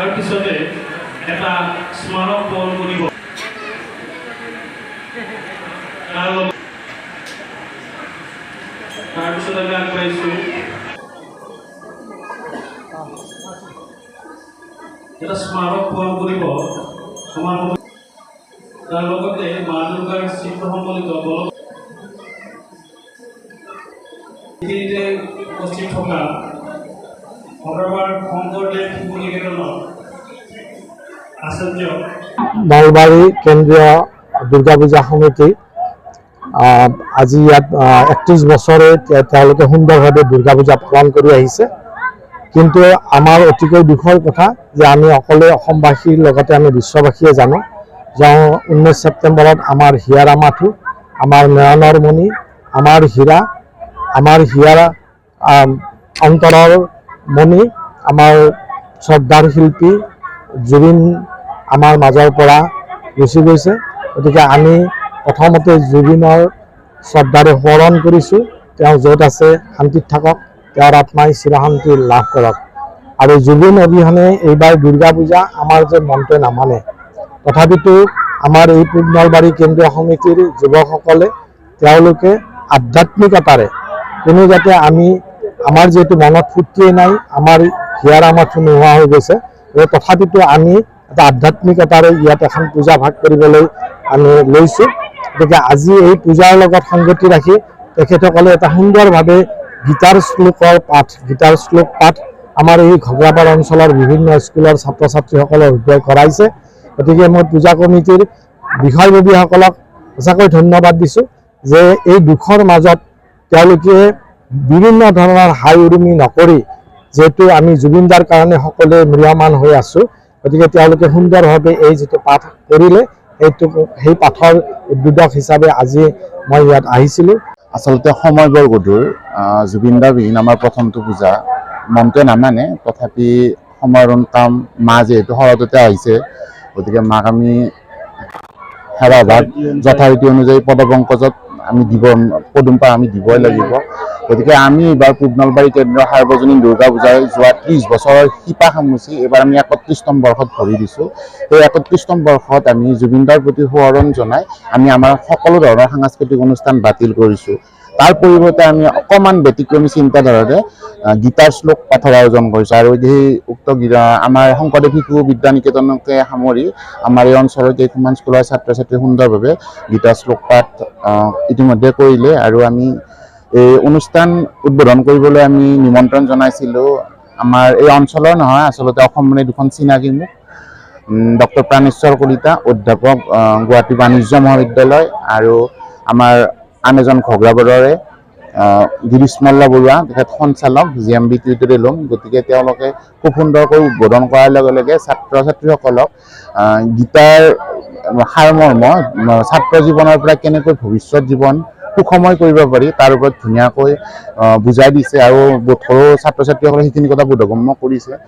তাৰপিছতে এটা স্মাৰক বল কৰিব। তাৰ তাৰপিছত আমি আগবাঢ়িছোঁ। এটা স্মাৰক বল কৰিব আমাৰ তাৰ লগতে মা দুৰ্গাৰ চিত্ৰ সম্বলিত বল উপস্থিত থকা ভগৱান শংকৰদেৱ শিশু নিকেতনৰ আচাৰ্য নলবাৰী কেন্দ্ৰীয় দুৰ্গা পূজা সমিতি আজি ইয়াত একত্ৰিছ বছৰে তেওঁলোকে সুন্দৰভাৱে দুৰ্গা পূজা পালন কৰি আহিছে। কিন্তু আমাৰ অতিকৈ দুখৰ কথা যে আমি অকলে অসমবাসীৰ লগতে আমি বিশ্ববাসীয়ে জানো যে ঊনৈছ ছেপ্টেম্বৰত আমাৰ হিয়াৰা মাথু আমাৰ নয়নৰ মণি আমাৰ হীৰা, আমাৰ হিয়াৰা অন্তৰৰ মণি, আমাৰ শ্ৰদ্ধাৰ শিল্পী জুবিন আমাৰ মাজৰ পৰা গুচি গৈছে। গতিকে আমি প্ৰথমতে জুবিনৰ শ্ৰদ্ধাৰে সোঁৱৰণ কৰিছোঁ। তেওঁ য'ত আছে, শান্তিত থাকক। তেওঁৰ আত্মাই চিৰশান্তি লাভ কৰক। আৰু জুবিন অবিহনে এইবাৰ দুৰ্গা পূজা আমাৰ যে মনটোৱে নামানে। তথাপিতো আমাৰ এই পূব নলবাৰী কেন্দ্ৰীয় সমিতিৰ যুৱকসকলে তেওঁলোকে আধ্যাত্মিকতাৰে কোনো যাতে আমি আমাৰ যিহেতু মনত ফূৰ্তিয়ে নাই আমাৰ হিয়াৰ আমাৰটো নোহোৱা হৈ গৈছে। তথাপিতো আমি এটা আধ্যাত্মিকতাৰে ইয়াত এখন পূজা ভাগ কৰিবলৈ আমি লৈছোঁ। গতিকে আজি এই পূজাৰ লগত সংগতি ৰাখি তেখেতসকলে এটা সুন্দৰভাৱে গীতাৰ শ্লোকৰ পাঠ, গীতাৰ শ্লোক পাঠ আমাৰ এই ঘগ্ৰাপাৰ অঞ্চলৰ বিভিন্ন স্কুলৰ ছাত্ৰ ছাত্ৰীসকলৰ হৃদয় কৰাইছে। গতিকে মই পূজা কমিটিৰ বিষয়ববীসকলক সঁচাকৈ ধন্যবাদ দিছোঁ যে এই দুখৰ মাজত তেওঁলোকে বিভিন্ন ধৰণৰ হাই উৰুমি নকৰি যিহেতু আমি জুবিনদাৰ কাৰণে সকলোৱে ম্ৰিয়মান হৈ আছোঁ গতিকে তেওঁলোকে সুন্দৰভাৱে এই যিটো পাঠ কৰিলে সেইটো সেই পাঠৰ উদ্বোধক হিচাপে আজি মই ইয়াত আহিছিলোঁ। আচলতে সময় বৰ গধুৰ। আহ, জুবিনদাবিহীন আমাৰ প্ৰথমটো পূজা। মনটোৱে নামানে তথাপি সময়ৰ কাম মা যিহেতু শৰততে আহিছে গতিকে মাক আমি সেৱা ভাগ যথাৰীতি অনুযায়ী পদপংকজত আমি দিব পদুম পাৰ আমি দিবই লাগিব। গতিকে আমি এইবাৰ পূব নলবাৰী কেন্দ্ৰীয় সাৰ্বজনীন দুৰ্গা পূজাৰ যোৱা ত্ৰিছ বছৰৰ শিপা সামুচি এইবাৰ আমি একত্ৰিছতম বৰ্ষত ভৰি দিছোঁ। সেই একত্ৰিছতম বৰ্ষত আমি জুবিনদাৰ প্ৰতি সোঁৱৰণ জনাই আমি আমাৰ সকলো ধৰণৰ সাংস্কৃতিক অনুষ্ঠান বাতিল কৰিছোঁ। তাৰ পৰিৱৰ্তে আমি অকণমান ব্যতিক্ৰমী চিন্তাধাৰাৰে গীতাৰ শ্লোক পাঠৰ আয়োজন কৰিছোঁ আৰু সেই উক্ত আমাৰ শংকৰদেৱ শিশু বিদ্যা নিকেতনকে সামৰি আমাৰ এই অঞ্চলৰ কেইখনমান স্কুলৰ ছাত্ৰ ছাত্ৰী সুন্দৰভাৱে গীতা শ্লোক পাঠ ইতিমধ্যে কৰিলে আৰু আমি এই অনুষ্ঠান উদ্বোধন কৰিবলৈ আমি নিমন্ত্ৰণ জনাইছিলোঁ। আমাৰ এই অঞ্চলৰ নহয়, আচলতে অসমৰে দুখন চিনাকি মুখ ডক্টৰ প্ৰাণেশ্বৰ কলিতা, অধ্যাপক গুৱাহাটী বাণিজ্য মহাবিদ্যালয় আৰু আমাৰ আন এজন ঘগ্ৰাবৰৰে গিৰীশ মল্ল বৰুৱা, তেখেত সঞ্চালক জি এম বি টিউটৰিয়েলম। গতিকে তেওঁলোকে খুব সুন্দৰকৈ উদ্বোধন কৰাৰ লগে লগে ছাত্ৰ ছাত্ৰীসকলক গীতাৰ সাৰমৰ্ম ছাত্ৰ জীৱনৰ পৰা কেনেকৈ ভৱিষ্যত জীৱন সুখময় কৰিব পাৰি তাৰ ওপৰত ধুনীয়াকৈ বুজাই দিছে আৰু বোধকৰো ছাত্ৰ ছাত্ৰীসকলে সেইখিনি কথা বোধগম্য কৰিছে।